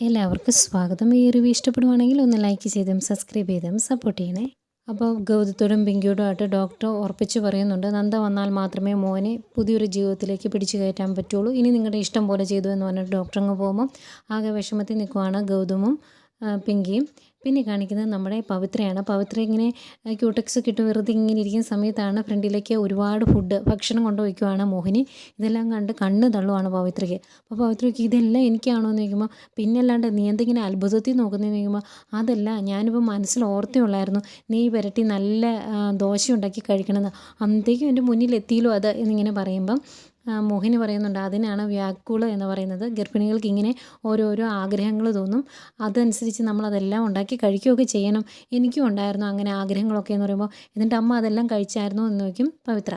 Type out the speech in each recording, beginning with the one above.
എല്ലാവർക്കും സ്വാഗതം. ഈ റിവ്യൂ ഇഷ്ടപ്പെടുവാണെങ്കിൽ ഒന്ന് ലൈക്ക് ചെയ്തും സബ്സ്ക്രൈബ് ചെയ്തും സപ്പോർട്ട് ചെയ്യണേ. അപ്പോൾ ഗൗതത്തോടും പിങ്കിയോടും ആയിട്ട് ഡോക്ടർ ഉറപ്പിച്ച് പറയുന്നുണ്ട് നന്ദ വന്നാൽ മാത്രമേ മോനെ പുതിയൊരു ജീവിതത്തിലേക്ക് പിടിച്ചു കയറ്റാൻ പറ്റുള്ളൂ. ഇനി നിങ്ങളുടെ ഇഷ്ടം പോലെ ചെയ്തു എന്ന് പറഞ്ഞിട്ട് ഡോക്ടർ അങ്ങ് പോകുമ്പോൾ ആകെ വിഷമത്തിൽ നിൽക്കുവാണ് ഗൗതമും പിങ്കിയും. പിന്നെ കാണിക്കുന്നത് നമ്മുടെ പവിത്രയാണ്. പവിത്ര ഇങ്ങനെ ക്യൂട്ടക്സ് കിട്ടും വെറുതെ ഇങ്ങനെ ഇരിക്കുന്ന സമയത്താണ് ഫ്രണ്ടിലേക്ക് ഒരുപാട് ഫുഡ് ഭക്ഷണം കൊണ്ടുപോയിക്കുവാണ് മോഹിനി. ഇതെല്ലാം കണ്ട് കണ്ണ് തള്ളുവാണ് പവിത്രയ്ക്ക്. അപ്പോൾ പവിത്രയ്ക്ക് ഇതെല്ലാം എനിക്കാണോ എന്ന് ചോദിക്കുമ്പോൾ പിന്നെ അല്ലാണ്ട് നീ എന്തെങ്കിലും അത്ഭുതത്തിൽ നോക്കുന്നതെന്ന് ചോദിക്കുമ്പോൾ അതല്ല ഞാനിപ്പോൾ മനസ്സിൽ ഓർത്തേ ഉള്ളായിരുന്നു. നീ പുരട്ടി നല്ല ദോശ ഉണ്ടാക്കി കഴിക്കണമെന്ന്. അന്നത്തേക്കും എന്റെ മുന്നിൽ എത്തിയല്ലോ അത് എന്നിങ്ങനെ പറയുമ്പം മോഹിനി പറയുന്നുണ്ട് അതിനാണ് വ്യാക്കുൾ എന്ന് പറയുന്നത്. ഗർഭിണികൾക്ക് ഇങ്ങനെ ഓരോരോ ആഗ്രഹങ്ങൾ തോന്നും. അതനുസരിച്ച് നമ്മളതെല്ലാം ഉണ്ടാക്കി കഴിക്കുകയൊക്കെ ചെയ്യണം. എനിക്കും ഉണ്ടായിരുന്നു അങ്ങനെ ആഗ്രഹങ്ങളൊക്കെ എന്ന് പറയുമ്പോൾ എന്നിട്ട് അമ്മ അതെല്ലാം കഴിച്ചായിരുന്നു എന്ന് നോക്കും പവിത്ര.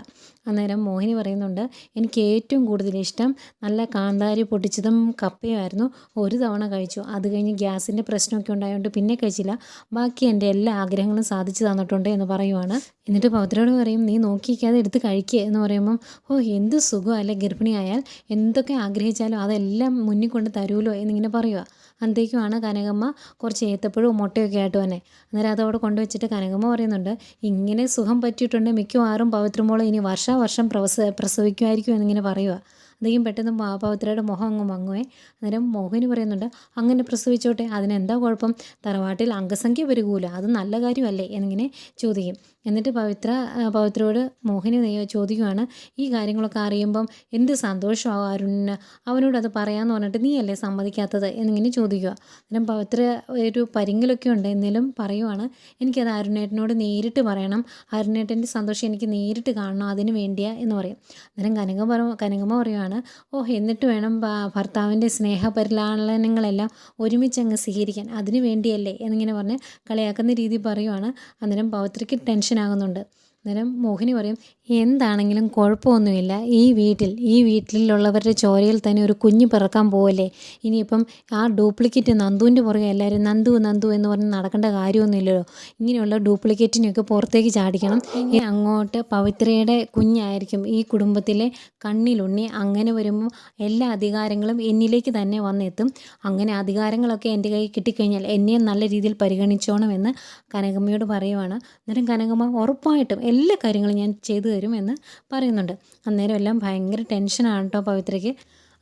അന്നേരം മോഹിനി പറയുന്നുണ്ട് എനിക്ക് ഏറ്റവും കൂടുതൽ ഇഷ്ടം നല്ല കാന്താരി പൊട്ടിച്ചതും കപ്പയുമായിരുന്നു. ഒരു തവണ കഴിച്ചു. അത് കഴിഞ്ഞ് ഗ്യാസിന്റെ പ്രശ്നമൊക്കെ ഉണ്ടായതുകൊണ്ട് പിന്നെ കഴിച്ചില്ല. ബാക്കി എന്റെ എല്ലാ ആഗ്രഹങ്ങളും സാധിച്ചു തന്നിട്ടുണ്ട് എന്ന് പറയുവാണ്. എന്നിട്ട് പവിത്രയോട് പറയും നീ നോക്കിക്കാതെ എടുത്ത് കഴിക്കുക എന്ന് പറയുമ്പം ഓ എന്ത് സുഖം അല്ലെ ഗർഭിണിയായാൽ എന്തൊക്കെ ആഗ്രഹിച്ചാലും അതെല്ലാം മുന്നിൽ കൊണ്ട് തരുമല്ലോ എന്നിങ്ങനെ പറയുക അന്തേക്കുമാണ് കനകമ്മ കുറച്ച് ഏത്തപ്പഴവും മുട്ടയൊക്കെ ആയിട്ട് തന്നെ അന്നേരം അതവിടെ കൊണ്ടുവച്ചിട്ട് കനകമ്മ പറയുന്നുണ്ട് ഇങ്ങനെ സുഖം പറ്റിയിട്ടുണ്ട് മിക്കവാറും പവിത്രമോളെ ഇനി വർഷാവർഷം പ്രവസ പ്രസവിക്കുമായിരിക്കും എന്നിങ്ങനെ പറയുക അധികം പെട്ടെന്ന് പവിത്രയുടെ മുഖം അങ്ങ് മങ്ങുവേ. അന്നേരം മോഹന് പറയുന്നുണ്ട് അങ്ങനെ പ്രസവിച്ചോട്ടെ അതിനെന്താ കുഴപ്പം? തറവാട്ടിൽ അംഗസംഖ്യ പെരുകൂല അത് നല്ല കാര്യമല്ലേ? എന്നിങ്ങനെ ചോദിക്കും. എന്നിട്ട് പവിത്ര പവിത്രയോട് മോഹിനി നെയ്യോ ചോദിക്കുവാണ് ഈ കാര്യങ്ങളൊക്കെ അറിയുമ്പം എന്ത് സന്തോഷമാവും അരുണിന്? അവനോട് അത് പറയാമെന്ന് പറഞ്ഞിട്ട് നീയല്ലേ സമ്മതിക്കാത്തത്? എന്നിങ്ങനെ ചോദിക്കുക അന്നേരം പവിത്ര ഒരു പരിങ്കിലൊക്കെ ഉണ്ട് എന്നാലും പറയുവാണ് എനിക്കത് അരുണേട്ടനോട് നേരിട്ട് പറയണം. അരുണേട്ടന്റെ സന്തോഷം എനിക്ക് നേരിട്ട് കാണണം അതിന് വേണ്ടിയാ എന്ന് പറയും. അന്നേരം കനക പറ കനകമ്മ പറയുവാണ് ഓ എന്നിട്ട് വേണം ഭർത്താവിന്റെ സ്നേഹപരിലാളനങ്ങളെല്ലാം ഒരുമിച്ചങ്ങ് സ്വീകരിക്കാൻ. അതിന് വേണ്ടിയല്ലേ? എന്നിങ്ങനെ പറഞ്ഞ് കളിയാക്കുന്ന രീതി പറയുവാണ്. അന്നേരം പവിത്രയ്ക്ക് ടെൻഷനാകുന്നുണ്ട് അന്നേരം മോഹിനി പറയും എന്താണെങ്കിലും കുഴപ്പമൊന്നുമില്ല. ഈ വീട്ടിൽ ഈ വീട്ടിലുള്ളവരുടെ ചോരയിൽ തന്നെ ഒരു കുഞ്ഞ് പിറക്കാൻ പോവല്ലേ? ഇനിയിപ്പം ആ ഡ്യൂപ്ലിക്കേറ്റ് നന്ദുവിന്റെ പുറകെ എല്ലാവരും നന്ദു നന്ദു എന്ന് പറഞ്ഞ് നടക്കേണ്ട കാര്യമൊന്നുമില്ലല്ലോ. ഇങ്ങനെയുള്ള ഡ്യൂപ്ലിക്കേറ്റിനെയൊക്കെ പുറത്തേക്ക് ചാടിക്കണം. ഇനി അങ്ങോട്ട് പവിത്രയുടെ കുഞ്ഞായിരിക്കും ഈ കുടുംബത്തിലെ കണ്ണിലുണ്ണി. അങ്ങനെ വരുമ്പോൾ എല്ലാ അധികാരങ്ങളും എന്നിലേക്ക് തന്നെ വന്നെത്തും. അങ്ങനെ അധികാരങ്ങളൊക്കെ എന്റെ കയ്യിൽ കിട്ടിക്കഴിഞ്ഞാൽ എന്നെയും നല്ല രീതിയിൽ പരിഗണിച്ചോണമെന്ന് കനകമ്മയോട് പറയുവാണ്. അന്നേരം കനകമ്മ ഉറപ്പായിട്ടും എല്ലാ കാര്യങ്ങളും ഞാൻ ചെയ്തു തരും എന്ന് പറയുന്നുണ്ട്. അന്നേരം എല്ലാം ഭയങ്കര ടെൻഷനാണ് കേട്ടോ പവിത്രയ്ക്ക്.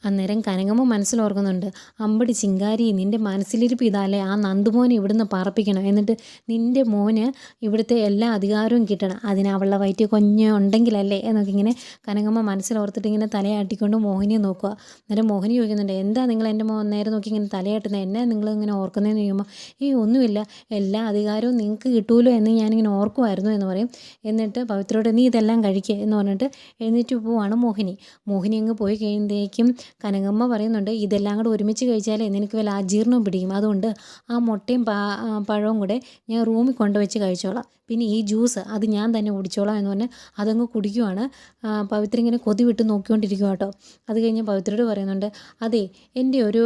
അന്നേരം കനകമ്മ മനസ്സിലോർക്കുന്നുണ്ട് അമ്പടി ചിങ്കാരി നിന്റെ മനസ്സിലിരിപ്പ് ഇതാലേ ആ നന്ദുമോനെ ഇവിടുന്ന് പാർപ്പിക്കണം. എന്നിട്ട് നിന്റെ മോന് ഇവിടുത്തെ എല്ലാ അധികാരവും കിട്ടണം. അതിന് അവളുടെ വയറ്റിൽ കുഞ്ഞ് ഉണ്ടെങ്കിലല്ലേ? എന്നൊക്കെ ഇങ്ങനെ കനകമ്മ മനസ്സിലോർത്തിട്ട് ഇങ്ങനെ തലയാട്ടിക്കൊണ്ട് മോഹിനിയെ നോക്കുക. അന്നേരം മോഹിനി ചോദിക്കുന്നുണ്ട് എന്താ നിങ്ങൾ എന്റെ മോ നേരെ നോക്കി ഇങ്ങനെ തലയാട്ടുന്നത്? എന്നെ നിങ്ങൾ ഇങ്ങനെ ഓർക്കുന്നതെന്ന് ചോദിക്കുമ്പോൾ ഈ ഒന്നുമില്ല. എല്ലാ അധികാരവും നിങ്ങൾക്ക് കിട്ടുമല്ലോ എന്ന് ഞാനിങ്ങനെ ഓർക്കുമായിരുന്നു എന്ന് പറയും. എന്നിട്ട് പവിത്രോട് നീ ഇതെല്ലാം കഴിക്കുക എന്ന് പറഞ്ഞിട്ട് എഴുന്നേറ്റ് പോവാണ് മോഹിനി. മോഹിനി അങ്ങ് പോയി കഴിയുമ്പോഴേക്കും കനകമ്മ പറയുന്നുണ്ട് ഇതെല്ലാം കൂടെ ഒരുമിച്ച് കഴിച്ചാലേ നിനക്ക് വല്ല അജീർണവും പിടിക്കും. അതുകൊണ്ട് ആ മുട്ടയും പഴവും കൂടെ ഞാൻ റൂമിൽ കൊണ്ടുവച്ച് കഴിച്ചോളാം. പിന്നെ ഈ ജ്യൂസ് അത് ഞാൻ തന്നെ കുടിച്ചോളാം എന്ന് പറഞ്ഞ് അതങ്ങ് കുടിക്കുവാണ്. പവിത്ര ഇങ്ങനെ കൊതി വിട്ട് നോക്കിക്കൊണ്ടിരിക്കുക കേട്ടോ അത് കഴിഞ്ഞ് പവിത്രയോട് പറയുന്നുണ്ട് അതെ എന്റെ ഒരു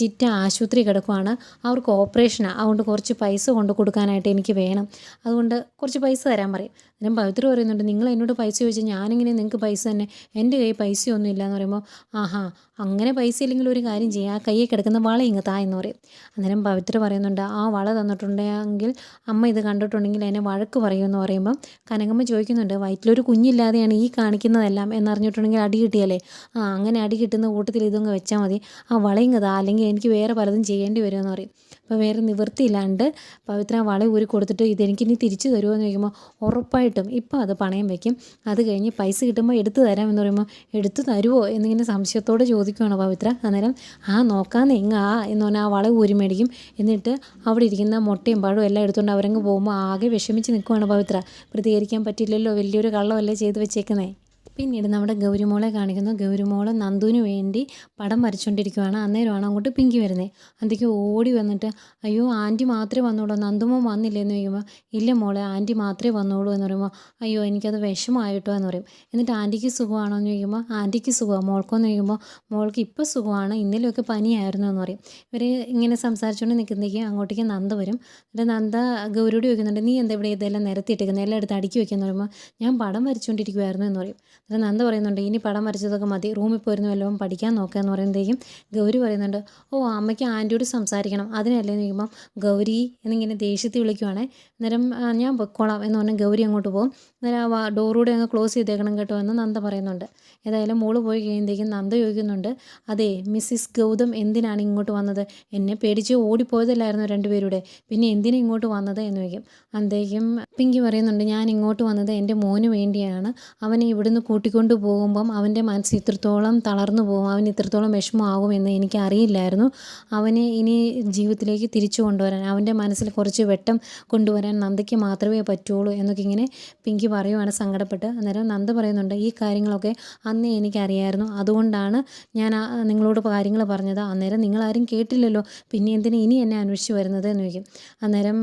ചിറ്റ ആശുപത്രി കിടക്കുവാണ്. അവർക്ക് ഓപ്പറേഷനാണ് അതുകൊണ്ട് കുറച്ച് പൈസ കൊണ്ട് കൊടുക്കാനായിട്ട് എനിക്ക് വേണം. അതുകൊണ്ട് കുറച്ച് പൈസ തരാൻ പറയും. അന്നേരം പവിത്ര പറയുന്നുണ്ട് നിങ്ങൾ എന്നോട് പൈസ ചോദിച്ചാൽ ഞാനിങ്ങനെ നിങ്ങൾക്ക് പൈസ തന്നെ? എന്റെ കയ്യിൽ പൈസയൊന്നും ഇല്ല എന്ന് പറയുമ്പോൾ ആഹാ അങ്ങനെ പൈസ ഇല്ലെങ്കിൽ ഒരു കാര്യം ചെയ്യാം. ആ കയ്യിൽ കിടക്കുന്ന വള ഇങ്ങ് താ എന്ന് പറയും. അന്നേരം പവിത്ര പറയുന്നുണ്ട് ആ വള തന്നിട്ടുണ്ടെങ്കിൽ അമ്മ ഇത് കണ്ടിട്ടുണ്ടെങ്കിൽ എന്നെ വഴക്ക് പറയുമെന്ന് പറയുമ്പം കനകമ്മ ചോദിക്കുന്നുണ്ട് വയറ്റിലൊരു കുഞ്ഞില്ലാതെയാണ് ഈ കാണിക്കുന്നതെല്ലാം എന്നറിഞ്ഞിട്ടുണ്ടെങ്കിൽ അടി കിട്ടിയാലേ ആ അങ്ങനെ അടി കിട്ടുന്ന കൂട്ടത്തിൽ ഇതൊന്ന് വെച്ചാൽ മതി. ആ വള ഇങ്ങ് താ അല്ലെങ്കിൽ എനിക്ക് വേറെ പലതും ചെയ്യേണ്ടി വരുമെന്ന് പറയും. അപ്പോൾ വേറെ നിവൃത്തിയില്ലാണ്ട് പവിത്ര വള ഊരി കൊടുത്തിട്ട് ഇതെനിക്ക് ഇനി തിരിച്ചു തരുമോ എന്ന് ചോദിക്കുമ്പോൾ ഉറപ്പായിട്ടും ഇപ്പോൾ അത് പണയം വയ്ക്കും അത് കഴിഞ്ഞ് പൈസ കിട്ടുമ്പോൾ എടുത്തു തരാം എന്ന് പറയുമ്പോൾ എടുത്തു തരുമോ എന്നിങ്ങനെ സംശയത്തോടെ ചോദിക്കുകയാണ് പവിത്ര. അന്നേരം ആ നോക്കാന്നേ ഇങ്ങ് ആ എന്ന് പറഞ്ഞാൽ ആ വള ഊരി മേടിക്കും. എന്നിട്ട് അവിടെ ഇരിക്കുന്ന മുട്ടയും പഴവും എല്ലാം എടുത്തുകൊണ്ട് അവരങ്ങ് പോകുമ്പോൾ ആകെ വിഷമിച്ച് നിൽക്കുവാണ് പവിത്ര. പ്രതികരിക്കാൻ പറ്റില്ലല്ലോ വലിയൊരു കള്ളമല്ലേ ചെയ്തു വെച്ചേക്കുന്നേ? പിന്നീട് നമ്മുടെ ഗൗരിമോളെ കാണിക്കുന്നു. ഗൗരിമോൾ നന്ദുവിന് വേണ്ടി പടം വരച്ചുകൊണ്ടിരിക്കുവാണ് അന്നേരമാണ് അങ്ങോട്ട് പിങ്കി വരുന്നത് അന്തിക്ക് ഓടി വന്നിട്ട് അയ്യോ ആന്റി മാത്രമേ വന്നോളൂ. നന്ദുമോ വന്നില്ലേ എന്ന് ചോദിക്കുമ്പോൾ ഇല്ല മോളെ ആന്റി മാത്രമേ വന്നോളൂ എന്ന് പറയുമ്പോൾ അയ്യോ എനിക്കത് വിഷമമായിട്ടോ എന്ന് പറയും. എന്നിട്ട് ആന്റിക്ക് സുഖമാണോ എന്ന് ചോദിക്കുമ്പോൾ ആന്റിക്ക് സുഖമാണ് മോൾക്കോന്ന് ചോദിക്കുമ്പോൾ മോൾക്ക് ഇപ്പോൾ സുഖമാണ്. ഇന്നലെയൊക്കെ പനിയായിരുന്നു എന്ന് പറയും. ഇവർ ഇങ്ങനെ സംസാരിച്ചുകൊണ്ട് നിൽക്കുന്നേക്ക് അങ്ങോട്ടേക്ക് നന്ദ വരും. എന്നിട്ട് നന്ദ ഗൗരിയോട് ചോദിക്കുന്നുണ്ട് നീ എന്താ ഇവിടെ ഇതെല്ലാം നിരത്തിയിട്ടിരിക്കുന്നത് എല്ലാം എടുത്ത് അടുക്കി വെക്കാന്ന്? പറയുമ്പോൾ ഞാൻ പടം വരച്ചുകൊണ്ടിരിക്കുമായിരുന്നു എന്ന് പറയും. എന്നിട്ട് നന്ദ പറയുന്നുണ്ട് ഇനി പടം വരച്ചതൊക്കെ മതി റൂമിൽ പോയിരുന്നു വല്ലതും പഠിക്കാൻ നോക്കുക എന്ന് പറയുമ്പോഴത്തേക്കും ഗൗരി പറയുന്നുണ്ട് ഓ അമ്മയ്ക്ക് ആന്റിയോട് സംസാരിക്കണം അതിനല്ലേ എന്ന് ചോദിക്കുമ്പം ഗൗരി എന്നിങ്ങനെ ദേഷ്യത്തിൽ വിളിക്കുവാണേ അന്നേരം ഞാൻ പൊയ്ക്കോളാം എന്ന് പറഞ്ഞാൽ ഗൗരി അങ്ങോട്ട് പോകും. അന്നേരം ആ ഡോറൂടെ അങ്ങ് ക്ലോസ് ചെയ്തേക്കണം കേട്ടോ എന്ന് നന്ദ പറയുന്നുണ്ട്. ഏതായാലും മോൾ പോയി കഴിയുമ്പോഴത്തേക്കും നന്ദ ചോദിക്കുന്നുണ്ട് അതെ മിസ്സിസ് ഗൗതം എന്തിനാണ് ഇങ്ങോട്ട് വന്നത്? എന്നെ പേടിച്ച് ഓടിപ്പോയതല്ലായിരുന്നു രണ്ടുപേരുടെ? പിന്നെ എന്തിനാ ഇങ്ങോട്ട് വന്നത്? എന്ന് ചോദിക്കും. അന്തേക്കും പിങ്കി പറയുന്നുണ്ട് ഞാൻ ഇങ്ങോട്ട് വന്നത് എന്റെ മോന് വേണ്ടിയാണ് അവനെ ഇവിടുന്ന് കൂട്ടിക്കൊണ്ട് പോകുമ്പം അവന്റെ മനസ്സ് ഇത്രത്തോളം തളർന്നു പോകും അവൻ ഇത്രത്തോളം വിഷമമാകുമെന്ന് എനിക്ക് അറിയില്ലായിരുന്നു അവനെ ഇനി ജീവിതത്തിലേക്ക് തിരിച്ചു കൊണ്ടുവരാൻ അവന്റെ മനസ്സിൽ കുറച്ച് വെട്ടം കൊണ്ടുവരാൻ നന്ദയ്ക്ക് മാത്രമേ പറ്റുള്ളൂ എന്നൊക്കെ ഇങ്ങനെ പിങ്കി പറയുവാണ് സങ്കടപ്പെട്ട്. അന്നേരം നന്ദ പറയുന്നുണ്ട് ഈ കാര്യങ്ങളൊക്കെ അന്നേ എനിക്കറിയായിരുന്നു. അതുകൊണ്ടാണ് ഞാൻ നിങ്ങളോട് കാര്യങ്ങൾ പറഞ്ഞത്. അന്നേരം നിങ്ങളാരും കേട്ടില്ലല്ലോ. പിന്നെ എന്തിനു ഇനി എന്നെ അന്വേഷിച്ച് വരുന്നത്? എന്ന് ചോദിക്കും. അന്നേരം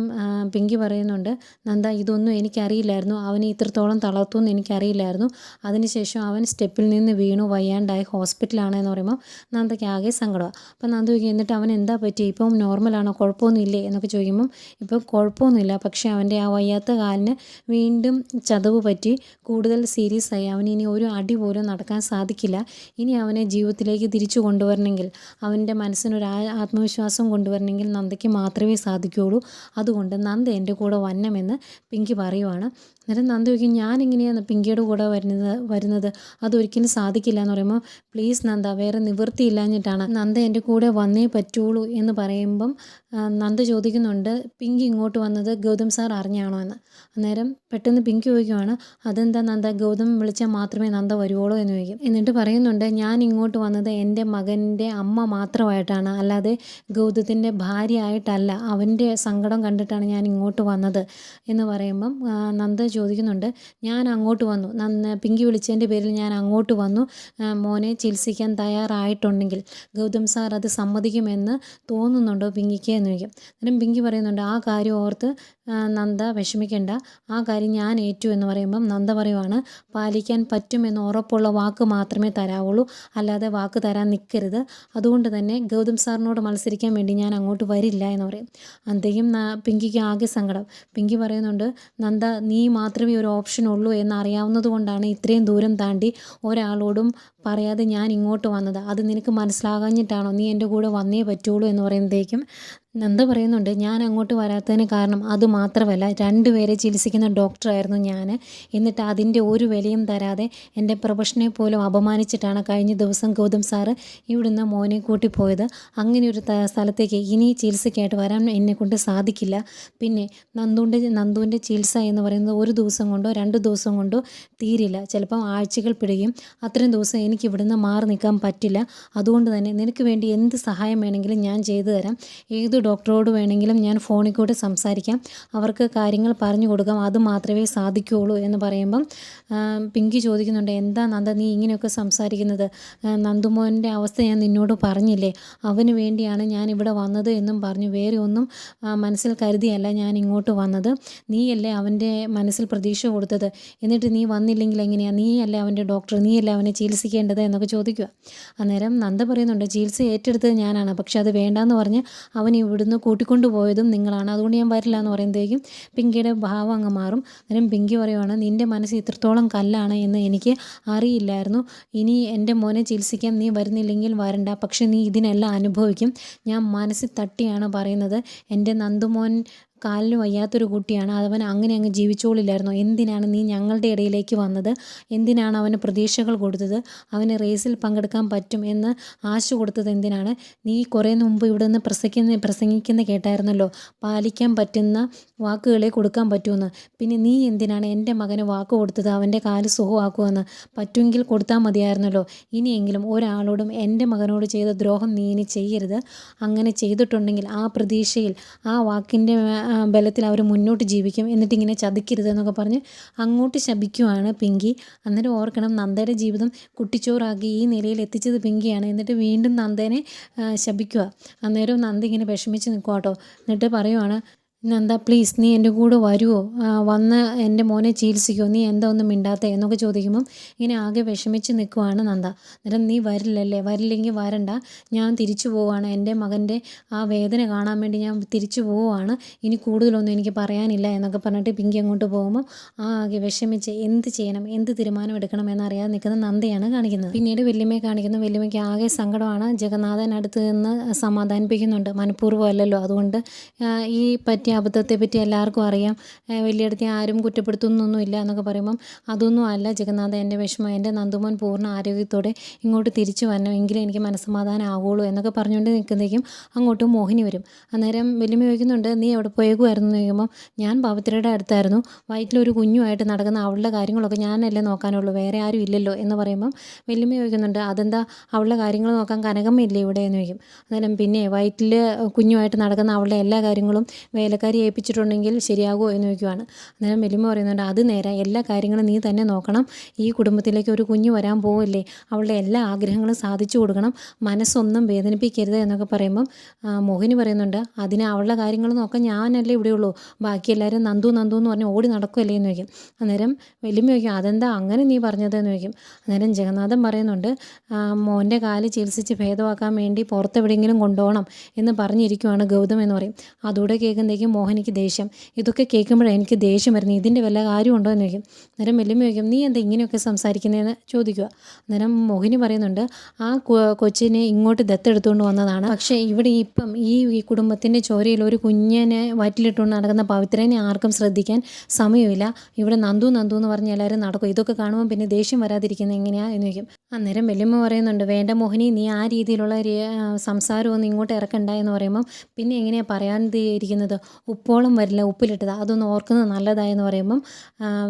പിങ്കി പറയുന്നുണ്ട് നന്ദ ഇതൊന്നും എനിക്കറിയില്ലായിരുന്നു. അവനെ ഇത്രത്തോളം തളർത്തുമെന്ന് എനിക്കറിയില്ലായിരുന്നു. അതിനുശേഷം അവൻ സ്റ്റെപ്പിൽ നിന്ന് വീണു വയ്യാണ്ടായി ഹോസ്പിറ്റലാണ് എന്ന് പറയുമ്പോൾ നന്ദയ്ക്ക് ആകെ സങ്കടമാണ് അപ്പം നന്ദ ചോദിക്കും എന്നിട്ട് അവൻ എന്താ പറ്റി? ഇപ്പം നോർമലാണോ കുഴപ്പമൊന്നുമില്ലേ? എന്നൊക്കെ ചോദിക്കുമ്പം ഇപ്പം കുഴപ്പമൊന്നുമില്ല. പക്ഷേ അവന്റെ ആ വയ്യാത്ത കാലിന് വീണ്ടും ചതവ് പറ്റി. കൂടുതൽ സീരിയസ് ആയി. അവന് ഇനി ഒരു അടി പോലും നടക്കാൻ സാധിക്കില്ല. ഇനി അവനെ ജീവിതത്തിലേക്ക് തിരിച്ചു കൊണ്ടുവരണമെങ്കിൽ അവന്റെ മനസ്സിനൊരു ആത്മവിശ്വാസം കൊണ്ടുവരണമെങ്കിൽ നന്ദയ്ക്ക് മാത്രമേ സാധിക്കുകയുള്ളൂ. അതുകൊണ്ട് നന്ദ എന്റെ കൂടെ വന്നമെന്ന് പിങ്കി പറയുവാണ്. അന്നേരം നന്ദ ചോദിക്കും ഞാൻ എങ്ങനെയാണ് പിങ്കിയുടെ കൂടെ വരുന്നത് വരുന്നത്? അതൊരിക്കലും സാധിക്കില്ല എന്ന് പറയുമ്പോൾ പ്ലീസ് നന്ദ വേറെ നിവൃത്തിയില്ലാഞ്ഞിട്ടാണ്. നന്ദ എന്റെ കൂടെ വന്നേ പറ്റുള്ളൂ എന്ന് പറയുമ്പം നന്ദ ചോദിക്കുന്നുണ്ട് പിങ്കി ഇങ്ങോട്ട് വന്നത് ഗൗതം സാർ അറിഞ്ഞാണോ എന്ന്? അന്നേരം പെട്ടെന്ന് പിങ്കി ചോദിക്കുവാണ് അതെന്താ നന്ദ ഗൗതം വിളിച്ചാൽ മാത്രമേ നന്ദ വരുവുള്ളൂ എന്ന് ചോദിക്കും. എന്നിട്ട് പറയുന്നുണ്ട് ഞാൻ ഇങ്ങോട്ട് വന്നത് എന്റെ മകന്റെ അമ്മ മാത്രമായിട്ടാണ് അല്ലാതെ ഗൗതത്തിന്റെ ഭാര്യയായിട്ടല്ല അവന്റെ സങ്കടം കണ്ടിട്ടാണ് ഞാൻ ഇങ്ങോട്ട് വന്നത്. എന്ന് പറയുമ്പം നന്ദ ചോദിക്കുന്നുണ്ട് ഞാൻ അങ്ങോട്ട് വന്നു നന്ദ പിങ്കി വിളിച്ചതിന്റെ പേരിൽ ഞാൻ അങ്ങോട്ട് വന്നു മോനെ ചികിത്സിക്കാൻ തയ്യാറായിട്ടുണ്ടെങ്കിൽ ഗൗതം സാർ അത് സമ്മതിക്കുമെന്ന് തോന്നുന്നുണ്ടോ പിങ്കിക്ക്? എന്ന് ചോദിക്കും. അന്നേരം പിങ്കി പറയുന്നുണ്ട് ആ കാര്യം ഓർത്ത് നന്ദ വിഷമിക്കേണ്ട. ആ കാര്യം ഞാൻ ഏറ്റു എന്ന് പറയുമ്പം നന്ദ പറയുവാണ് പാലിക്കാൻ പറ്റുമെന്ന് ഉറപ്പുള്ള വാക്ക് മാത്രമേ തരാവുള്ളൂ. അല്ലാതെ വാക്ക് തരാൻ നിൽക്കരുത് അതുകൊണ്ട് തന്നെ ഗൗതം സാറിനോട് മത്സരിക്കാൻ വേണ്ടി ഞാൻ അങ്ങോട്ട് വരില്ല എന്ന് പറയും. അന്തേക്കും പിങ്കിക്ക് ആകെ സങ്കടം. പിങ്കി പറയുന്നുണ്ട് നന്ദ നീ മാത്രമേ ഒരു ഓപ്ഷൻ ഉള്ളൂ എന്ന് അറിയാവുന്നത് കൊണ്ടാണ് ഇത്രയും ദൂരം താണ്ടി ഒരാളോടും പറയാതെ ഞാൻ ഇങ്ങോട്ട് വന്നത്. അത് നിനക്ക് മനസ്സിലാകാഞ്ഞിട്ടാണോ നീ എന്റെ കൂടെ വന്നേ പറ്റുള്ളൂ എന്ന് പറയുമ്പോഴത്തേക്കും നന്ദ പറയുന്നുണ്ട് ഞാൻ അങ്ങോട്ട് വരാത്തതിന് കാരണം അത് മാത്രമല്ല രണ്ടുപേരെ ചികിത്സിക്കുന്ന ഡോക്ടറായിരുന്നു ഞാൻ. എന്നിട്ട് അതിന്റെ ഒരു വിലയും തരാതെ എന്റെ പ്രൊഫഷനെ പോലും അപമാനിച്ചിട്ടാണ് കഴിഞ്ഞ ദിവസം ഗൗതം സാറ് ഇവിടുന്ന് മോനെ കൂട്ടി പോയത് അങ്ങനെ ഒരു സ്ഥലത്തേക്ക് ഇനി ചികിത്സയ്ക്കായിട്ട് വരാൻ എന്നെ കൊണ്ട് സാധിക്കില്ല. പിന്നെ നന്ദുവിന്റെ നന്ദുവിന്റെ ചികിത്സ എന്ന് പറയുന്നത് ഒരു ദിവസം കൊണ്ടോ രണ്ട് ദിവസം കൊണ്ടോ തീരില്ല. ചിലപ്പം ആഴ്ചകൾ പിടിയും. അത്രയും ദിവസം എനിക്ക് ഇവിടുന്ന് മാറി നിൽക്കാൻ പറ്റില്ല. അതുകൊണ്ട് തന്നെ നിനക്ക് വേണ്ടി എന്ത് സഹായം വേണമെങ്കിലും ഞാൻ ചെയ്തു തരാം. ഏത് ഡോക്ടറോട് വേണമെങ്കിലും ഞാൻ ഫോണിൽ കൂടെ സംസാരിക്കാം. അവർക്ക് കാര്യങ്ങൾ പറഞ്ഞു കൊടുക്കാം അത് മാത്രമേ സാധിക്കുകയുള്ളൂ എന്ന് പറയുമ്പം പിങ്കി ചോദിക്കുന്നുണ്ട് എന്താ നന്ദ നീ ഇങ്ങനെയൊക്കെ സംസാരിക്കുന്നത്? നന്ദുമോന്റെ അവസ്ഥ ഞാൻ നിന്നോട് പറഞ്ഞില്ലേ? അവന് വേണ്ടിയാണ് ഞാൻ ഇവിടെ വന്നത് എന്നും പറഞ്ഞു. വേറെ ഒന്നും മനസ്സിൽ കരുതിയല്ല ഞാൻ ഇങ്ങോട്ട് വന്നത്. നീയല്ലേ അവന്റെ മനസ്സിൽ പ്രതീക്ഷ കൊടുത്തത്? എന്നിട്ട് നീ വന്നില്ലെങ്കിൽ എങ്ങനെയാണ് നീയല്ലേ അവന്റെ ഡോക്ടർ നീയല്ലേ അവനെ ചികിത്സിക്കേണ്ടത്? എന്നൊക്കെ ചോദിക്കുക. അന്നേരം നന്ദ പറയുന്നുണ്ട് ചികിത്സ ഏറ്റെടുത്തത് ഞാനാണ്. പക്ഷെ അത് വേണ്ടാന്ന് പറഞ്ഞ് അവൻ ഇവിടുന്ന് കൂട്ടിക്കൊണ്ടു പോയതും നിങ്ങളാണ്. അതുകൊണ്ട് ഞാൻ വരില്ല എന്ന് പറയുമ്പോഴത്തേക്കും പിങ്കിയുടെ ഭാവം അങ്ങ് മാറും. അന്നേരം പിങ്കി പറയുവാണ് നിന്റെ മനസ്സ് ഇത്രത്തോളം കല്ലാണ് എന്ന് എനിക്ക് അറിയില്ലായിരുന്നു. ഇനി എന്റെ മോനെ ചികിത്സിക്കാൻ നീ വരുന്നില്ലെങ്കിൽ വരണ്ട. പക്ഷെ നീ ഇതിനെല്ലാം അനുഭവിക്കും. ഞാൻ മനസ്സിൽ തട്ടിയാണ് പറയുന്നത്. എന്റെ നന്ദുമോൻ കാലിന് വയ്യാത്തൊരു കുട്ടിയാണ്. അതവൻ അങ്ങനെ അങ്ങ് ജീവിച്ചോളില്ലായിരുന്നു. എന്തിനാണ് നീ ഞങ്ങളുടെ ഇടയിലേക്ക് വന്നത്? എന്തിനാണ് അവന് പ്രതീക്ഷകൾ കൊടുത്തത്? അവന് റേസിൽ പങ്കെടുക്കാൻ പറ്റും എന്ന് ആശ കൊടുത്തത് എന്തിനാണ്? നീ കുറേ മുമ്പ് ഇവിടെ നിന്ന് പ്രസംഗിക്കുന്ന പ്രസംഗിക്കുന്ന കേട്ടായിരുന്നല്ലോ. പാലിക്കാൻ പറ്റുന്ന വാക്കുകളെ കൊടുക്കാൻ പറ്റുമെന്ന്. പിന്നെ നീ എന്തിനാണ് എന്റെ മകന് വാക്ക് കൊടുത്തത്? അവന്റെ കാൽ സുഖമാക്കുമെന്ന്. പറ്റുമെങ്കിൽ കൊടുത്താൽ മതിയായിരുന്നല്ലോ. ഇനിയെങ്കിലും ഒരാളോടും എന്റെ മകനോട് ചെയ്ത ദ്രോഹം നീ ഇനി ചെയ്യരുത്. അങ്ങനെ ചെയ്തിട്ടുണ്ടെങ്കിൽ ആ പ്രതീക്ഷയിൽ ആ വാക്കിന്റെ ബലത്തിൽ അവർ മുന്നോട്ട് ജീവിക്കും എന്നിട്ട് ഇങ്ങനെ ചതിക്കരുത് എന്നൊക്കെ പറഞ്ഞ് അങ്ങോട്ട് ശപിക്കുവാണ് പിങ്കി. അന്നേരം ഓർക്കണം നന്ദയുടെ ജീവിതം കുട്ടിച്ചോറാക്കി ഈ നിലയിൽ എത്തിച്ചത് പിങ്കിയാണ്. എന്നിട്ട് വീണ്ടും നന്ദേനെ ശപിക്കുക. അന്നേരം നന്ദ ഇങ്ങനെ വിഷമിച്ച് നിൽക്കുക കേട്ടോ എന്നിട്ട് പറയുവാണ് നന്ദ പ്ലീസ് നീ എന്റെ കൂടെ വരുമോ വന്ന് എന്റെ മോനെ ചികിത്സിക്കുമോ നീ എന്താ ഒന്നും മിണ്ടാത്ത? എന്നൊക്കെ ചോദിക്കുമ്പം ഇങ്ങനെ ആകെ വിഷമിച്ച് നിൽക്കുവാണ് നന്ദ. അന്നേരം നീ വരില്ലല്ലേ? വരില്ലെങ്കിൽ വരണ്ട. ഞാൻ തിരിച്ചു പോവുകയാണ് എന്റെ മകന്റെ ആ വേദന കാണാൻ വേണ്ടി ഞാൻ തിരിച്ചു പോവുകയാണ് ഇനി കൂടുതലൊന്നും എനിക്ക് പറയാനില്ല എന്നൊക്കെ പറഞ്ഞിട്ട് പിങ്കി അങ്ങോട്ട് പോകുമ്പോൾ ആകെ വിഷമിച്ച് എന്ത് ചെയ്യണം? എന്ത് തീരുമാനം എടുക്കണം എന്നറിയാതെ നിൽക്കുന്ന നന്ദയാണ് കാണിക്കുന്നത്. പിന്നീട് വല്യമ്മയെ കാണിക്കുന്നു. വല്യമ്മയ്ക്ക് ആകെ സങ്കടമാണ്. ജഗന്നാഥൻ അടുത്ത് നിന്ന് സമാധാനിപ്പിക്കുന്നുണ്ട്. മനഃപൂർവം അല്ലല്ലോ അതുകൊണ്ട് ഈ ഈ പറ്റിയ അബദ്ധത്തെ പറ്റി എല്ലാവർക്കും അറിയാം. വലിയ അടുത്ത് ആരും കുറ്റപ്പെടുത്തുന്നൊന്നുമില്ല എന്നൊക്കെ പറയുമ്പം അതൊന്നും അല്ല. ജഗന്നാഥ എന്റെ വിഷമം എന്റെ നന്ദുമോൻ പൂർണ ആരോഗ്യത്തോടെ ഇങ്ങോട്ട് തിരിച്ചു വരണം. എങ്കിലും എനിക്ക് മനസ്സമാധാനം ആവുള്ളൂ എന്നൊക്കെ പറഞ്ഞുകൊണ്ട് നിൽക്കുന്നതേക്കും അങ്ങോട്ട് മോഹിനി വരും. അന്നേരം വലിയ ചോദിക്കുന്നുണ്ട് നീ എവിടെ പോയേക്കുമായിരുന്നു എന്ന് ചോദിക്കുമ്പോൾ ഞാൻ പവിത്രയുടെ അടുത്തായിരുന്നു. വയറ്റിലൊരു കുഞ്ഞുമായിട്ട് നടക്കുന്ന അവളുടെ കാര്യങ്ങളൊക്കെ ഞാനല്ലേ നോക്കാനുള്ളൂ. വേറെ ആരും ഇല്ലല്ലോ. എന്ന് പറയുമ്പം വലിയ ചോദിക്കുന്നുണ്ട് അതെന്താ? അവളുടെ കാര്യങ്ങൾ നോക്കാൻ കനകമ്മയില്ലേ ഇവിടെ? എന്ന് ചോദിക്കും. അന്നേരം പിന്നെ വയറ്റിൽ കുഞ്ഞുമായിട്ട് നടക്കുന്ന അവളുടെ എല്ലാ കാര്യങ്ങളും വേലക്കാരി ഏൽപ്പിച്ചിട്ടുണ്ടെങ്കിൽ ശരിയാകുമോ എന്ന് ചോദിക്കുവാണ്. അന്നേരം മെലിമ പറയുന്നുണ്ട് അത് നേരെ. എല്ലാ കാര്യങ്ങളും നീ തന്നെ നോക്കണം. ഈ കുടുംബത്തിലേക്ക് ഒരു കുഞ്ഞ് വരാൻ പോവില്ലേ? അവളുടെ എല്ലാ ആഗ്രഹങ്ങളും സാധിച്ചു കൊടുക്കണം. മനസ്സൊന്നും വേദനിപ്പിക്കരുത് എന്നൊക്കെ പറയുമ്പം മോഹിനി പറയുന്നുണ്ട് അതിന് അവളുടെ കാര്യങ്ങൾ നോക്കാൻ ഞാനല്ലേ ഇവിടെ ഉള്ളൂ ബാക്കി എല്ലാവരും നന്ദു നന്ദു എന്ന് പറഞ്ഞ് ഓടി നടക്കുമല്ലേ എന്ന് ചോദിക്കും. അന്നേരം വലിയമ്മ ചോദിക്കും അതെന്താ അങ്ങനെ നീ പറഞ്ഞത്? എന്ന് ചോദിക്കും. അന്നേരം ജഗന്നാഥൻ പറയുന്നുണ്ട് മോന്റെ കാൽ ചികിത്സിച്ച് ഭേദമാക്കാൻ വേണ്ടി പുറത്തെവിടെയെങ്കിലും കൊണ്ടുപോകണം എന്ന് പറഞ്ഞിരിക്കുവാണ് ഗൗതം എന്ന് പറയും. അതുകൂടെ കേൾക്കുമ്പോഴേക്കും മോഹനിക്ക് ദേഷ്യം? ഇതൊക്കെ കേൾക്കുമ്പോഴാണ് എനിക്ക് ദേഷ്യം വരുന്നത്. ഇതിന്റെ വല്ല കാര്യമുണ്ടോ എന്ന് ചോദിക്കും. അന്നേരം വെല്ലുമ്പോൾ ചോദിക്കും നീ എന്താ ഇങ്ങനെയൊക്കെ സംസാരിക്കുന്നതെന്ന്? ചോദിക്കുക. അന്നേരം മോഹിനി പറയുന്നുണ്ട് ആ കൊച്ചിനെ ഇങ്ങോട്ട് ദത്തെടുത്തുകൊണ്ട് വന്നതാണ്. പക്ഷേ ഇവിടെ ഇപ്പം ഈ കുടുംബത്തിന്റെ ചോരയിൽ ഒരു കുഞ്ഞിനെ വയറ്റിലിട്ടുകൊണ്ട് നടക്കുന്ന പവിത്രനെ ആർക്കും ശ്രദ്ധിക്കാൻ സമയമില്ല. ഇവിടെ നന്ദു നന്ദു എന്ന് പറഞ്ഞ് എല്ലാവരും നടക്കും. ഇതൊക്കെ കാണുമ്പോൾ പിന്നെ ദേഷ്യം വരാതിരിക്കുന്നത് എങ്ങനെയാണ് എന്ന് ചോദിക്കും. അന്നേരം വല്യമ്മ പറയുന്നുണ്ട് വേണ്ട മോഹിനി നീ ആ രീതിയിലുള്ള സംസാരമൊന്നും ഇങ്ങോട്ട് ഇറക്കണ്ട എന്ന് പറയുമ്പം പിന്നെ എങ്ങനെയാണ് പറയാൻ ഇരിക്കുന്നത്? ഉപ്പോളം വരില്ല ഉപ്പിലിട്ടത് അതൊന്ന് ഓർക്കുന്നത് നല്ലതായെന്ന് പറയുമ്പം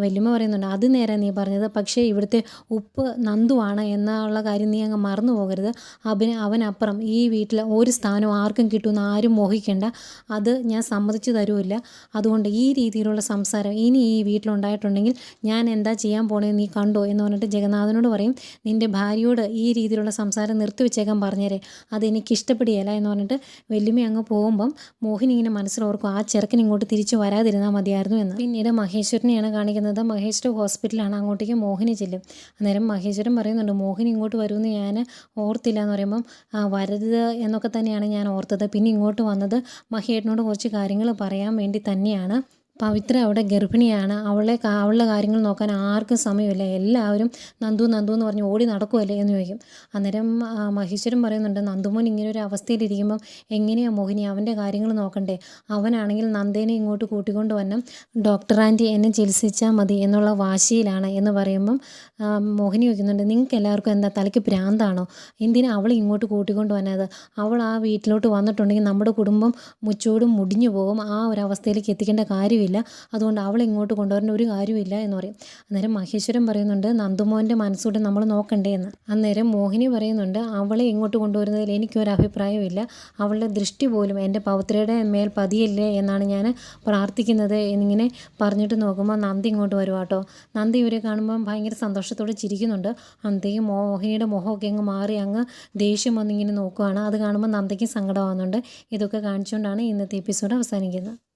വലിയമ്മ പറയുന്നുണ്ട് അത് നേരെ നീ പറഞ്ഞത് പക്ഷേ ഇവിടുത്തെ ഉപ്പ് നന്ദുവാണ് എന്നുള്ള കാര്യം നീ അങ്ങ് മറന്നു പോകരുത്. അവന് അവനപ്പുറം ഈ വീട്ടിൽ ഒരു സ്ഥാനവും ആർക്കും കിട്ടുമെന്ന് ആരും മോഹിക്കേണ്ട. അത് ഞാൻ സമ്മതിച്ചു തരുമില്ല അതുകൊണ്ട് ഈ രീതിയിലുള്ള സംസാരം ഇനി ഈ വീട്ടിലുണ്ടായിട്ടുണ്ടെങ്കിൽ ഞാൻ എന്താ ചെയ്യാൻ പോണേ നീ കണ്ടോ? എന്ന് പറഞ്ഞിട്ട് ജഗന്നാഥനോട് പറയും നിന്റെ ഭാര്യയോട് ഈ രീതിയിലുള്ള സംസാരം നിർത്തിവെച്ചേക്കാൻ പറഞ്ഞേരെ. അതെനിക്ക് ഇഷ്ടപ്പെടുകയില്ല. എന്ന് പറഞ്ഞിട്ട് വല്യമ്മ അങ്ങ് പോകുമ്പം മോഹിനി ഇങ്ങനെ മനസ്സിലോർക്കും ചെറുക്കൻ ഇങ്ങോട്ട് തിരിച്ചു വരാതിരുന്നാൽ മതിയായിരുന്നു എന്ന്. പിന്നീട് മഹേശ്വരനെയാണ് കാണിക്കുന്നത്. മഹേശ്വര ഹോസ്പിറ്റലാണ്. അങ്ങോട്ടേക്ക് മോഹിനി ചെല്ലും. അന്നേരം മഹേശ്വരൻ പറയുന്നുണ്ട് മോഹിനി ഇങ്ങോട്ട് വരുമെന്ന് ഞാൻ ഓർത്തില്ല എന്ന് പറയുമ്പം "ആ, വരരുത് എന്നൊക്കെ തന്നെയാണ് ഞാൻ ഓർത്തത്. പിന്നെ ഇങ്ങോട്ട് വന്നത് മഹേട്ടനോട് കുറച്ച് കാര്യങ്ങൾ പറയാൻ വേണ്ടി തന്നെയാണ്. പവിത്ര അവിടെ ഗർഭിണിയാണ്. അവളെ അവളുടെ കാര്യങ്ങൾ നോക്കാൻ ആർക്കും സമയമില്ല. എല്ലാവരും നന്ദു നന്ദു എന്ന് പറഞ്ഞ് ഓടി നടക്കുമല്ലേ എന്ന് ചോദിക്കും. അന്നേരം മഹേശ്വരൻ പറയുന്നുണ്ട് നന്ദുമോൻ ഇങ്ങനെ ഒരു അവസ്ഥയിലിരിക്കുമ്പം എങ്ങനെയാണ് മോഹിനി അവന്റെ കാര്യങ്ങൾ നോക്കണ്ടേ? അവനാണെങ്കിൽ നന്ദേനെ ഇങ്ങോട്ട് കൂട്ടിക്കൊണ്ട് വരണം ഡോക്ടർ ആന്റി എന്നെ ചികിത്സിച്ചാൽ മതി എന്നുള്ള വാശിയിലാണ് എന്ന് പറയുമ്പം മോഹിനി ചോദിക്കുന്നുണ്ട് നിങ്ങൾക്ക് എല്ലാവർക്കും എന്താ തലയ്ക്ക് ഭ്രാന്താണോ എന്തിനാ അവൾ ഇങ്ങോട്ട് കൂട്ടിക്കൊണ്ട് വന്നത്? അവൾ ആ വീട്ടിലോട്ട് വന്നിട്ടുണ്ടെങ്കിൽ നമ്മുടെ കുടുംബം മുച്ചോടും മുടിഞ്ഞു പോകും ആ ഒരു അവസ്ഥയിലേക്ക് എത്തിക്കേണ്ട കാര്യമില്ല. അതുകൊണ്ട് അവളെ ഇങ്ങോട്ട് കൊണ്ടുവരേണ്ട ഒരു കാര്യമില്ല എന്ന് പറയും. അന്നേരം മഹേശ്വരൻ പറയുന്നുണ്ട് നന്ദുമോന്റെ മനസ്സോടെ നമ്മൾ നോക്കണ്ടേ എന്ന്. അന്നേരം മോഹിനി പറയുന്നുണ്ട് അവളെ ഇങ്ങോട്ട് കൊണ്ടുവരുന്നതിൽ എനിക്കൊരു അഭിപ്രായമില്ല അവളുടെ ദൃഷ്ടി പോലും എന്റെ പൗത്രയുടെ മേൽ പതിയല്ലേ എന്നാണ് ഞാൻ പ്രാർത്ഥിക്കുന്നത് എന്നിങ്ങനെ പറഞ്ഞിട്ട് നോക്കുമ്പോൾ നന്ദി ഇങ്ങോട്ട് വരും കേട്ടോ. നന്ദി ഇവരെ കാണുമ്പോൾ ഭയങ്കര സന്തോഷത്തോടെ ചിരിക്കുന്നുണ്ട്. അന്തേക്കും മോഹിനിയുടെ മുഖമൊക്കെ അങ്ങ് മാറി അങ്ങ് ദേഷ്യം വന്നിങ്ങനെ നോക്കുവാണ്. അത് കാണുമ്പോൾ നന്ദിക്ക് സങ്കടമാകുന്നുണ്ട് ഇതൊക്കെ കാണിച്ചുകൊണ്ടാണ് ഇന്നത്തെ എപ്പിസോഡ് അവസാനിക്കുന്നത്.